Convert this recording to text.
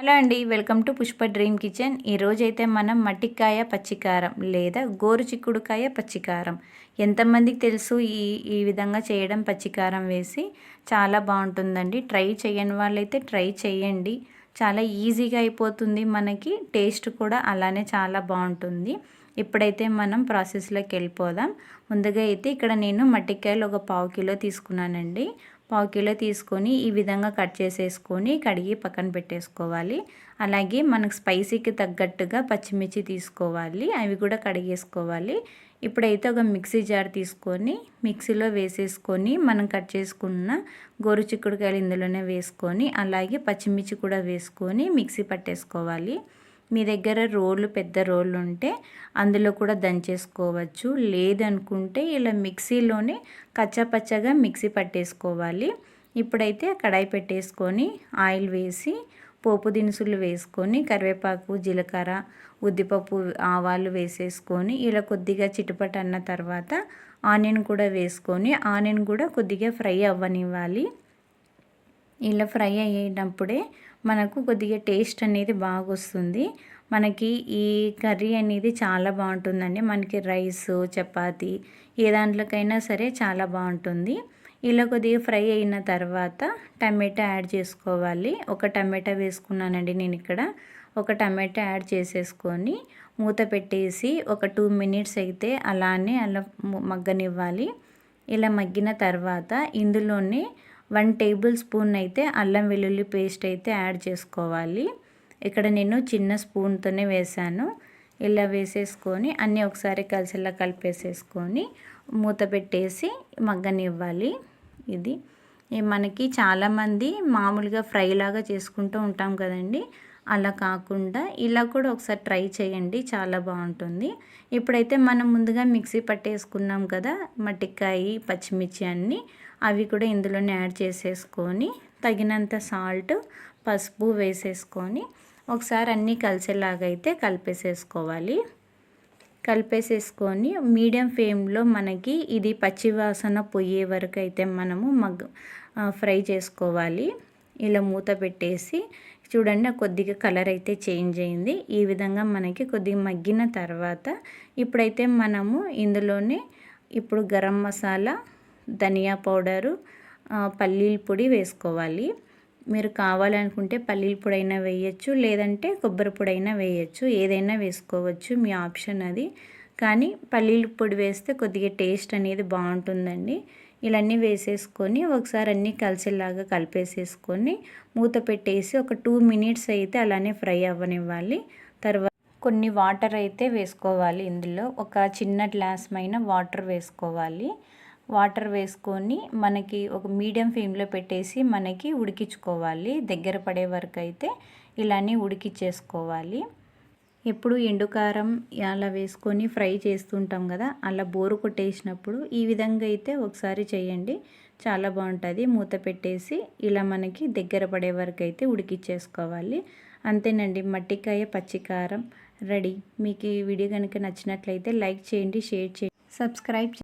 Hello అండి welcome to Pushpa dream kitchen. ఈరోజైతే మనం మట్టికాయ పచ్చికారం లేదా గోరు చిక్కుడుకాయ పచ్చికారం. ఎంతమందికి తెలుసు ఈ ఈ విధంగా చేయడం పచ్చికారం వేసి? చాలా బాగుంటుందండి. ట్రై చేయని వాళ్ళైతే ట్రై చేయండి చాలా ఈజీగా అయిపోతుంది మనకి. టేస్ట్ కూడా అలానే చాలా బాగుంటుంది. ఇప్పుడైతే మనం ప్రాసెస్లోకి వెళ్ళిపోదాం. ముందుగా అయితే ఇక్కడ నేను మట్టికాయలు ఒక పావు కిలో తీసుకున్నానండి. పావు కిలో తీసుకొని ఈ విధంగా కట్ చేసేసుకొని కడిగి పక్కన పెట్టేసుకోవాలి. అలాగే మనకు స్పైసీకి తగ్గట్టుగా పచ్చిమిర్చి తీసుకోవాలి. అవి కూడా కడిగేసుకోవాలి. ఇప్పుడైతే ఒక మిక్సీ జార్ తీసుకొని మిక్సీలో వేసేసుకొని మనం కట్ చేసుకున్న గోరు చిక్కుడుకాయలు ఇందులోనే వేసుకొని అలాగే పచ్చిమిర్చి కూడా వేసుకొని మిక్సీ పట్టేసుకోవాలి. మీ దగ్గర రోళ్ళు పెద్ద రోళ్ళు ఉంటే అందులో కూడా దంచేసుకోవచ్చు. లేదనుకుంటే ఇలా మిక్సీలోనే కచ్చపచ్చగా మిక్సీ పట్టేసుకోవాలి. ఇప్పుడైతే కడాయి పెట్టేసుకొని ఆయిల్ వేసి పోపు దినుసులు వేసుకొని కరివేపాకు జీలకర్ర ఉద్దిపప్పు ఆవాలు వేసేసుకొని ఇలా కొద్దిగా చిటుపట అన్న తర్వాత ఆనియన్ కూడా వేసుకొని ఆనియన్ కూడా కొద్దిగా ఫ్రై అవ్వనివ్వాలి. ఇలా ఫ్రై అయ్యేటప్పుడే మనకు కొద్దిగా టేస్ట్ అనేది బాగా వస్తుంది మనకి ఈ కర్రీ అనేది చాలా బాగుంటుందండి. మనకి రైస్ చపాతి ఏ దాంట్లోకైనా సరే చాలా బాగుంటుంది. ఇలా కొద్దిగా ఫ్రై అయిన తర్వాత టమాటా యాడ్ చేసుకోవాలి. ఒక టమాటా వేసుకున్నానండి నేను ఇక్కడ. ఒక టమాటా యాడ్ చేసేసుకొని మూత పెట్టేసి ఒక టూ మినిట్స్ అయితే అలానే అలా మగ్గనివ్వాలి. ఇలా మగ్గిన తర్వాత ఇందులోనే వన్ టేబుల్ స్పూన్ అయితే అల్లం వెల్లుల్లి పేస్ట్ అయితే యాడ్ చేసుకోవాలి. ఇక్కడ నేను చిన్న స్పూన్తోనే వేసాను ఇలా వేసేసుకొని అన్నీ ఒకసారి కలిసిలా కలిపేసేసుకొని మూత పెట్టేసి మగ్గనివ్వాలి. ఇది. మనకి చాలామంది మామూలుగా ఫ్రై లాగా చేసుకుంటూ ఉంటాం కదండి. అలా కాకుండా ఇలా కూడా ఒకసారి ట్రై చేయండి చాలా బాగుంటుంది. ఇప్పుడైతే మనం ముందుగా మిక్సీ పట్టేసుకున్నాం కదా మట్టికాయ పచ్చిమిర్చి అన్నీ అవి కూడా ఇందులోనే యాడ్ చేసేసుకొని తగినంత సాల్ట్ పసుపు వేసేసుకొని ఒకసారి అన్నీ కలిసేలాగా అయితే కలిపేసేసుకోవాలి. కలిపేసేసుకొని మీడియం ఫ్లేమ్లో మనకి ఇది పచ్చివాసన పోయే వరకు అయితే మనము మగ్ ఫ్రై చేసుకోవాలి. ఇలా మూత పెట్టేసి చూడండి కొద్దిగా కలర్ అయితే చేంజ్ అయింది. ఈ విధంగా మనకి కొద్దిగా మగ్గిన తర్వాత ఇప్పుడైతే మనము ఇందులోనే ఇప్పుడు గరం మసాలా ధనియా పౌడరు పల్లీల పొడి వేసుకోవాలి. మీరు కావాలనుకుంటే పల్లీల పొడి అయినా వేయచ్చు లేదంటే కొబ్బరి పొడైనా అయినా వేయచ్చు ఏదైనా వేసుకోవచ్చు మీ ఆప్షన్ అది. కానీ పల్లీల పొడి వేస్తే కొద్దిగా టేస్ట్ అనేది బాగుంటుందండి. ఇలాన్నీ వేసేసుకొని ఒకసారి అన్నీ కలిసేలాగా కలిపేసేసుకొని మూత పెట్టేసి ఒక టూ మినిట్స్ అయితే అలానే ఫ్రై అవ్వనివ్వాలి. తర్వాత కొన్ని వాటర్ అయితే వేసుకోవాలి ఇందులో. ఒక చిన్న గ్లాస్ పైన వాటర్ వేసుకోవాలి. వాటర్ వేసుకొని మనకి ఒక మీడియం ఫ్లేమ్లో పెట్టేసి మనకి ఉడికించుకోవాలి. దగ్గర పడే వరకు అయితే ఇలానే ఉడికిచ్చేసుకోవాలి ఎప్పుడు ఎండుకారం అలా వేసుకొని ఫ్రై చేస్తుంటాం కదా అలా బోరు కొట్టేసినప్పుడు ఈ విధంగా అయితే ఒకసారి చేయండి. చాలా బాగుంటుంది. మూత పెట్టేసి ఇలా మనకి దగ్గర పడే వరకు అయితే ఉడికిచ్చేసుకోవాలి. అంతేనండి. మట్టికాయ పచ్చికారం రెడీ. మీకు ఈ వీడియో కనుక నచ్చినట్లయితే లైక్ చేయండి షేర్ చేయండి. సబ్స్క్రైబ్